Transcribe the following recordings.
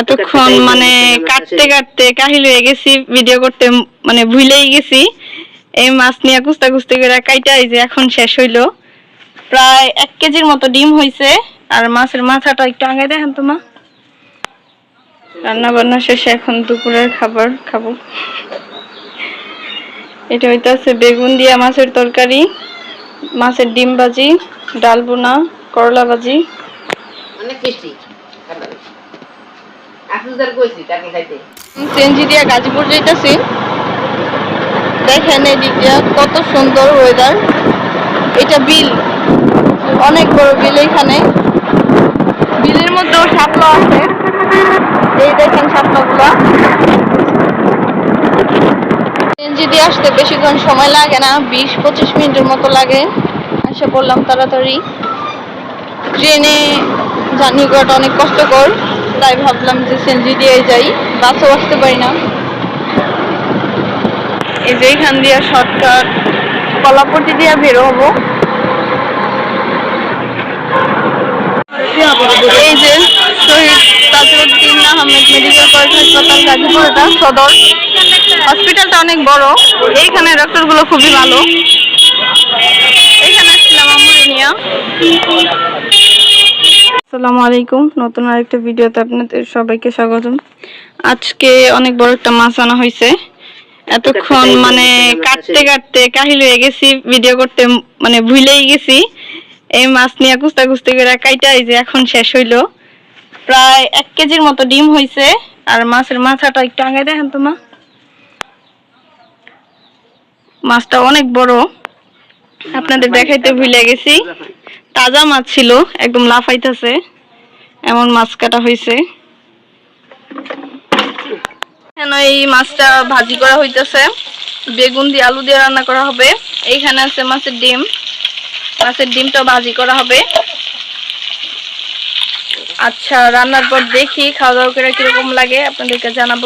এতক্ষণ মানে কাটতে কাটতে কাহিল হয়ে গেছি ভিডিও করতে মানে ভুলেই গেছি। এই মাছ নিয়ে কুস্তা কুস্তি করে কাইটা এই যে এখন শেষ হইল। প্রায় এক কেজির মতো ডিম হইছে আর মাছের মাথাটা একটু আগে দেখেন তো মা। রান্না বান্না শেষে এখন দুপুরের খাবার খাব। এটা হইতাছে বেগুন দিয়া মাছের তরকারি মাছের ডিম ভাজি ডাল বোনা করলা ভাজি। অনেক কত সুন্দর ওয়েদার এটা বিল, অনেক বড় বিল এখানে। বিলের মধ্যেও আছে। এই দেখেন আসতে বেশিক্ষণ সময় লাগে না, বিশ পঁচিশ মিনিটের মতো লাগে। এসে পড়লাম তাড়াতাড়ি। ট্রেনে জার্নি করাটা অনেক কষ্টকর। তাই ভাবলাম যে সেনজি দিয়ে যাই, বাসও আসতে পারি না। এই যে এখান দিয়ে শর্টকাট কলাপটি দিয়ে বের হব। এই যে শহীদ তাজউদ্দিন আহমেদ মেডিকেল কলেজ হাসপাতাল গাজীপুর এটা সদর। হসপিটালটা অনেক বড়। এইখানে ডক্টরগুলো খুবই ভালো। এখানে আসছিলাম আমুরে নিয়ে। আসসালামু আলাইকুম। নতুন আরেকটা ভিডিওতে আপনাদের সবাইকে স্বাগতম। আজকে অনেক বড় একটা মাছ আনা হয়েছে। এতক্ষণ মানে কাটতে কাটতে কাহিল হয়ে গেছি ভিডিও করতে মানে ভুলেই গেছি। এই মাছ নিয়ে কুস্তা কুস্তি করে কাইটা এই যে এখন শেষ হইল। প্রায় এক কেজির মতো ডিম হইছে আর মাছের মাথাটা একটু আগে দেখেন তো মা। মাছটা অনেক বড়। আপনাদের দেখাইতে ভুলে গেছি। তাজা মাছ ছিল, একদম লাফাইতেছে, এমন মাছ কাটা হয়েছে এই মাছটা ভাজি করা হইতেছে, বেগুন দিয়ে আলু দিয়ে রান্না করা হবে। এইখানে আছে মাছের ডিম, মাছের ডিমটা ভাজি করা হবে। আচ্ছা রান্নার পর দেখি খাওয়া দাওয়া করে কীরকম লাগে, আপনাদেরকে জানাব।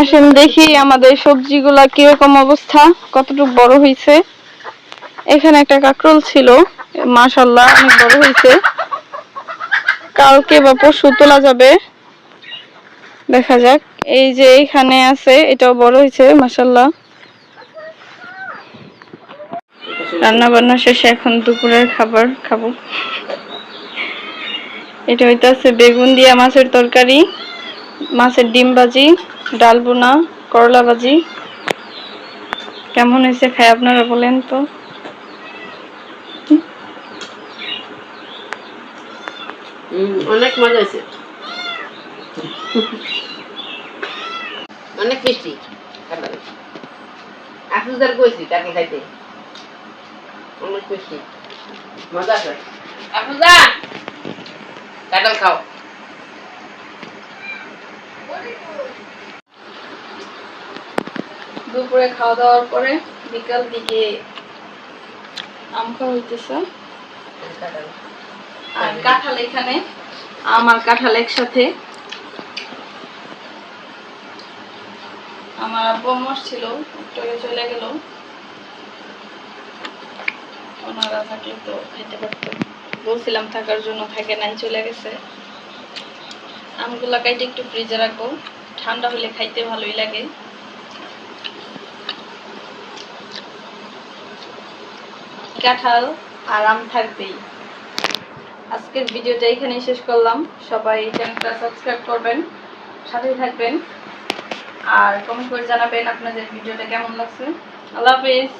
আসেন দেখি আমাদের সবজিগুলা কীরকম অবস্থা, কতটুকু বড় হয়েছে এখানে একটা কাকরোল ছিল। মাশাল্লাহ অনেক বড় হয়েছে। কালকে বা পরশু তোলা যাবে। দেখা যাক। এই যে এখানে আছে, এটাও বড় হয়েছে মাশাল্লাহ রান্না বান্না শেষে এখন দুপুরের খাবার খাব। এটা হইতাছে বেগুন দিয়া মাছের তরকারি, মাছের ডিম ভাজি, ডাল বোনা করলা ভাজি। কেমন হয়েছে খাই আপনারা বলেন তো। অনেক মজা হয়েছে। অনেক আফরোজার কইছি তাকে খাইতে। অনেক টেস্টি মজা আছে। আফরোজা! কাঁঠাল খাও। দুপুরে খাওয়া দাওয়ার পরে বিকাল দিকে আম খাওয়া হইতেছে। আর কাঁঠাল এখানে আম আর কাঁঠাল একসাথে। আমার আব্বু আমার ছিল একটু চলে গেল। ওনারা থাকলে তো খেতে পারতো। বলছিলাম, থাকার জন্য থাকে নাই, চলে গেছে। আমগুলা কাইটে একটু ফ্রিজে রাখব। ঠান্ডা হলে খাইতে ভালোই লাগে। কাঁঠাল আর আম থাকবেই। আজকের ভিডিওটা এখানেই শেষ করলাম। সবাই চ্যানেলটা সাবস্ক্রাইব করবেন সাথে থাকবেন। আর কমেন্ট করে জানাবেন আপনাদের ভিডিওটা কেমন লাগছে। আল্লাহ হাফিজ।